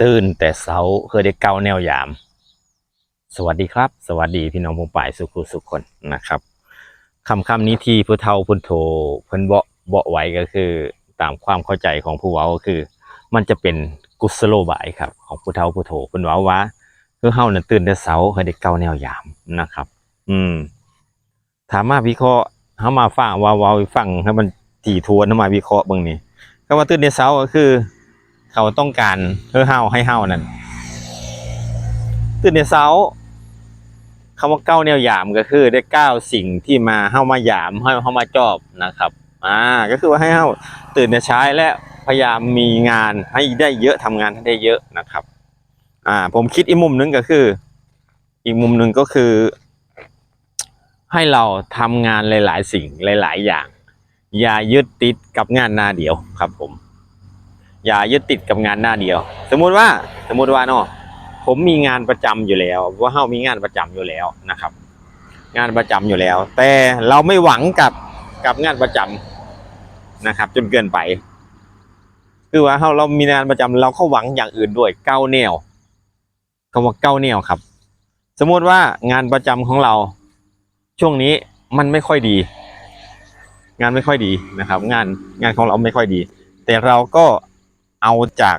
ตื่นแต่เช้าเคยได้เก้าแนวยาม สวัสดีครับ สวัสดีพี่น้องผู้ป่ายสุขุสุขคนนะครับคำคำนี้ที่ผู้เฒ่าผู้โทเพิ่นเบาเบาไว้ก็คือ ตามความเข้าใจของผู้เว้าก็คือ มันจะเป็นกุศโลบายครับ ของผู้เฒ่าผู้โทเพิ่นเว้าว่าคือเฮาน่ะตื่นแต่เช้าเคยได้เก้าแนวยามนะครับ อืมถามมาวิเคราะห์เฮามาฟังว่าเว้าฟังให้มันถี่ทวนเฮามาวิเคราะห์เบิ่งนี่คำว่าตื่นแต่เช้าก็คือ เขาต้องการเพื่อเฮาให้เฮานั่นตื่นในเช้าคำว่าเก้าแนวยามก็คือได้เก้าสิ่งที่มาเฮามายามให้เฮามาจอบนะครับอ่าก็คือว่าให้เฮาตื่นในเช้าและพยายามมีงานให้ได้เยอะทำงานให้ได้เยอะนะครับ อ่า ผมคิดอีกมุมหนึงก็คือ อีกมุมหนึ่งก็คือ ให้เราทำงานหลาย ๆ สิ่งหลาย ๆ อย่าง อย่ายึดติดกับงานหน้าเดียวครับผม อย่ายึดติดกับงานหน้าเดียว สมมุติว่าสมมุติว่าเนาะผมมีงานประจำอยู่แล้ว ว่าเฮามีงานประจำอยู่แล้วนะครับ งานประจำอยู่แล้ว แต่เราไม่หวังกับกับงานประจำนะครับ จนเกินไป คือว่าเฮาเรามีงานประจำเราก็หวังอย่างอื่นด้วยเก้าแนวคำว่าเก้าแนวครับ สมมุติว่างานประจำของเรา ช่วงนี้มันไม่ค่อยดี งานไม่ค่อยดีนะครับ งานงานของเราไม่ค่อยดี แต่เราก็ เอาจาก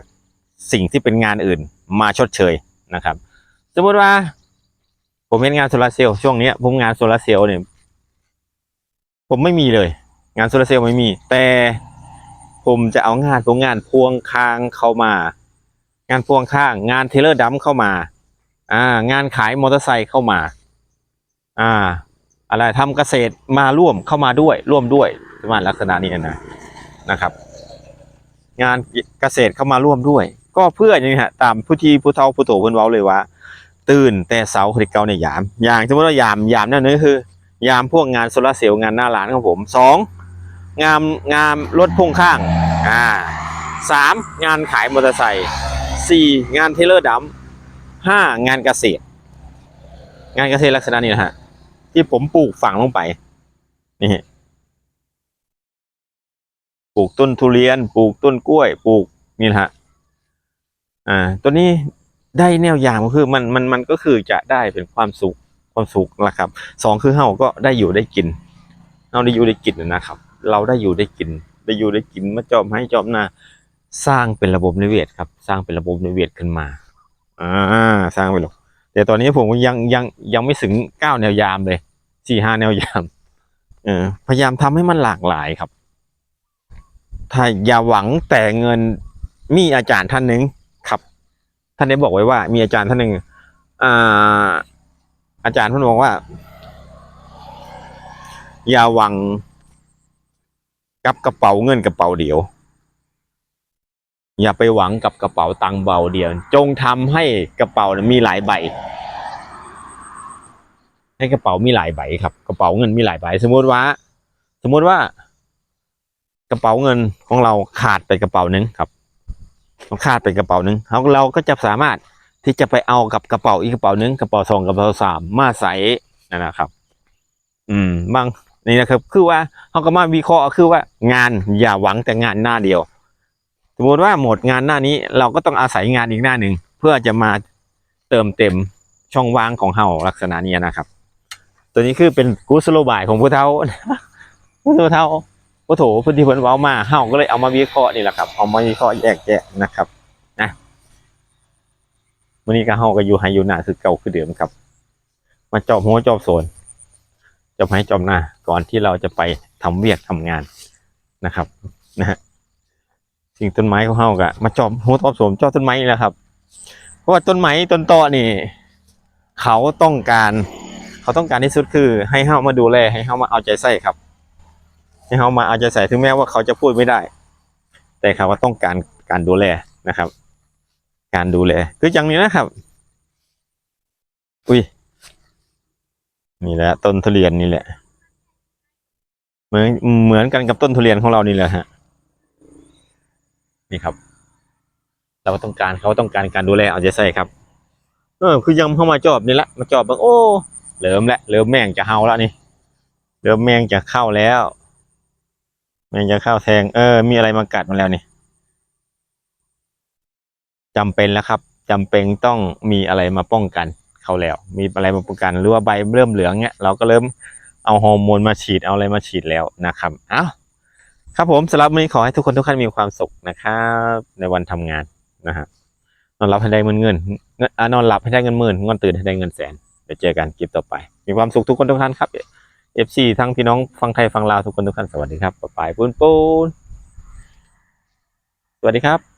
สิ่งที่เป็นงานอื่นมาชดเชยนะครับ สมมติว่า ผมเป็นงานโซลาร์เซลล์ช่วงนี้ผมงานโซลาร์เซลล์เนี่ยผมไม่มีเลย งานโซลาร์เซลล์ไม่มี แต่ผมจะเอางานพวกงานพวงค้างเข้ามา งานพวงข้าง งานเทเลอร์ดัมเข้ามา อ่างานขายมอเตอร์ไซค์เข้ามา อ่า อะไรทำเกษตรมาร่วมเข้ามาด้วยร่วมด้วยประมาณลักษณะนี้นะนะครับ งานเกษตรเข้ามาร่วมด้วย ก็เพื่ออย่างนี้ฮะตามผู้ที่ผู้เฒ่าผู้โตเพิ่นเว้าเลยว่า ตื่นแต่เสาคือเกาในยาม อย่างสมมติว่ายามยามนั่นนี่คือ ยามพวกงานโซลาเซลล์งานหน้าร้านของผมสองงามงามรถพ่วงข้างอ่าสามงานขายมอเตอร์ไซค์สี่งานเทเลอร์ดัมห้างานเกษตร งานเกษตรลักษณะนี้นะฮะที่ผมปลูกฝังลงไปนี่ ปลูกต้นทุเรียน ปลูกต้นกล้วย ปลูกนี่ฮะ อ่า ตัวนี้ได้แนวอย่างก็คือมันมันมันก็คือจะได้เป็นความสุขความสุขนะครับสองคือเฮาก็ได้อยู่ได้กินเฮาได้อยู่ได้กินนะครับ เราได้อยู่ได้กิน ได้อยู่ได้กินมาจอมให้จอมนาสร้างเป็นระบบนิเวศครับ สร้างเป็นระบบนิเวศขึ้นมา อ่า สร้างไปหรอกแต่ตอนนี้ผมยังยังยังไม่ถึงเก้าแนวยามเลยสี่ห้าแนวยาม เออพยายามทำให้มันหลากหลายครับ ถ้าอย่าหวังแต่เงินมีอาจารย์ท่านหนึ่งครับ ท่านได้บอกไว้ว่า มีอาจารย์ท่านหนึ่งอ่าอาจารย์ท่านบอกว่า อย่าหวังกับกระเป๋าเงินกระเป๋าเดียว อย่าไปหวังกับกระเป๋าตังค์เบาเดียว จงทำให้กระเป๋ามีหลายใบ ให้กระเป๋ามีหลายใบครับ กระเป๋าเงินมีหลายใบ สมมติว่า สมมติว่า กระเป๋าเงินของเราขาดไปกระเป๋านึงครับขาดไปกระเป๋านึงเราเราก็จะสามารถที่จะไปเอากับกระเป๋าอีกกระเป๋านึงกระเป๋าสองกระเป๋าสามมาใส่นั่นนะครับ อืมบางนี่นะครับ คือว่าเขาก็มาวิเคราะห์คือว่างานอย่าหวังแต่งานหน้าเดียว สมมติว่าหมดงานหน้านี้ เราก็ต้องอาศัยงานอีกหน้าหนึ่งเพื่อจะมาเติมเต็มช่องว่างของเฮาลักษณะนี้นะครับ ตัวนี้คือเป็นกุศโลบายของผู้เฒ่าผู้เฒ่า โอ้โถพื้นที่เพิ่นเว้ามาเฮาก็เลยเอามาวิเคราะห์นี่แหละครับ เอามาวิเคราะห์แยกแยะนะครับนะวันนี้ก็เฮาก็อยู่ไฮอยู่หน้าคือเก่าคือเดิมครับ มาจอบหัวจอบโซนจอบให้จอบหน้า ก่อนที่เราจะไปทำเวียกทำงานนะครับนะฮะสิ่งต้นไม้ของเฮาก็มาจอบหัวจอบโซนจอบต้นไม้นี่แหละครับ เพราะว่าต้นไม้ต้นตอนี่ เขาต้องการ เขาต้องการที่สุดคือ ให้เฮามาดูแลให้เฮามาเอาใจใส่ครับ ให้เขามาเอาใจใส่ถึงแม้ว่าเขาจะพูดไม่ได้ แต่เขาว่าต้องการการดูแลนะครับ การดูแลคืออย่างนี้นะครับ อุ้ยนี่แหละต้นทุเรียนนี่แหละ เหมือนเหมือนกันกับต้นทุเรียนของเรานี่แหละฮะนี่ครับ เราต้องการเขาต้องการการดูแลเอาใจใส่ครับ เออ คือยังเข้ามาจอบนี่ละมาจอบบางโอ้เริ่มแล้วเริ่มแม่งจะเฮาแล้วนี่เริ่มแม่งจะเข้าแล้ว มันจะเข้าแทง เออ มีอะไรมากัดมันแล้วนี่จำเป็นแล้วครับจำเป็นต้องมีอะไรมาป้องกันเขาแล้ว มีอะไรมาป้องกัน หรือว่าใบเริ่มเหลืองเนี้ยเราก็เริ่มเอาฮอร์โมนมาฉีดเอาอะไรมาฉีดแล้วนะครับเอ้าครับผมสำหรับวันนี้ขอให้ทุกคนทุกท่านมีความสุขนะครับในวันทำงานนะฮะนอนหลับให้ได้เงินเงินนอนอนหลับให้ได้เงินหมื่นนอนตื่นให้ได้เงินแสนเดี๋ยวเจอกันคลิปต่อไป มีความสุขทุกคนทุกท่านครับ เอฟซีทั้งพี่น้องฟังไทยฟังลาวทุกคนทุกท่านสวัสดีครับป๊าปายปูนปูน สวัสดีครับ